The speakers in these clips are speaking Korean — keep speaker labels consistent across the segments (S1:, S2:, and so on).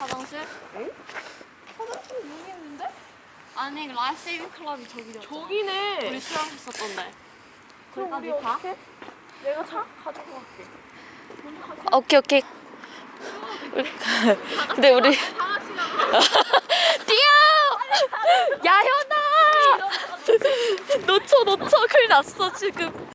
S1: 화장실?
S2: 화장실 여기 있는데?
S1: 아니 라이프 세이빙 클럽이 저기였잖아.
S2: 저기네.
S1: 우리 수영했었던데.
S2: 그럼 우리
S1: 거기까지 가?
S2: 내가 차 가지고 갈게.
S3: 오케이 오케이. 근데 우리 뛰어! 야 현아! 놓쳐 놓쳐 큰일 났어 지금.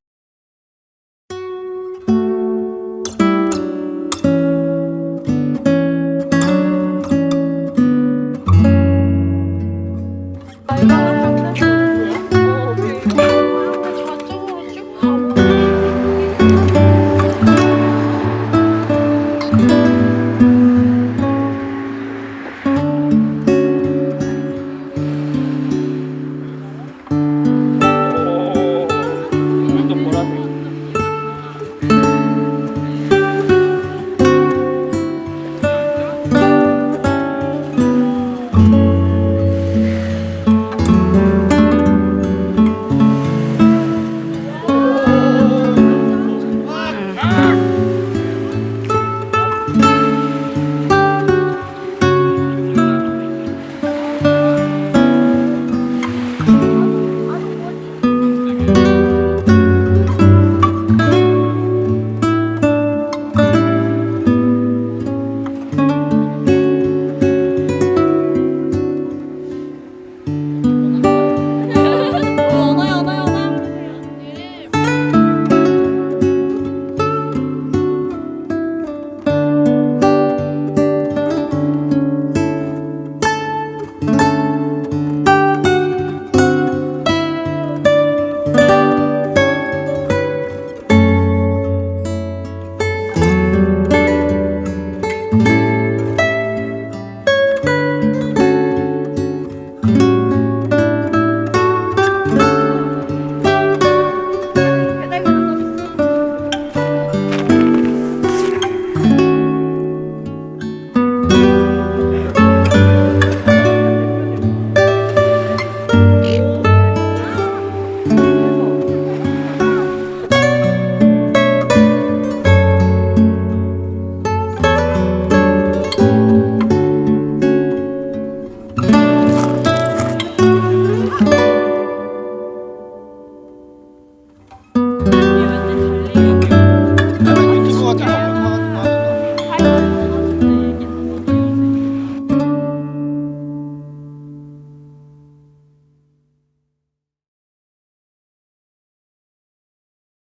S3: Bye.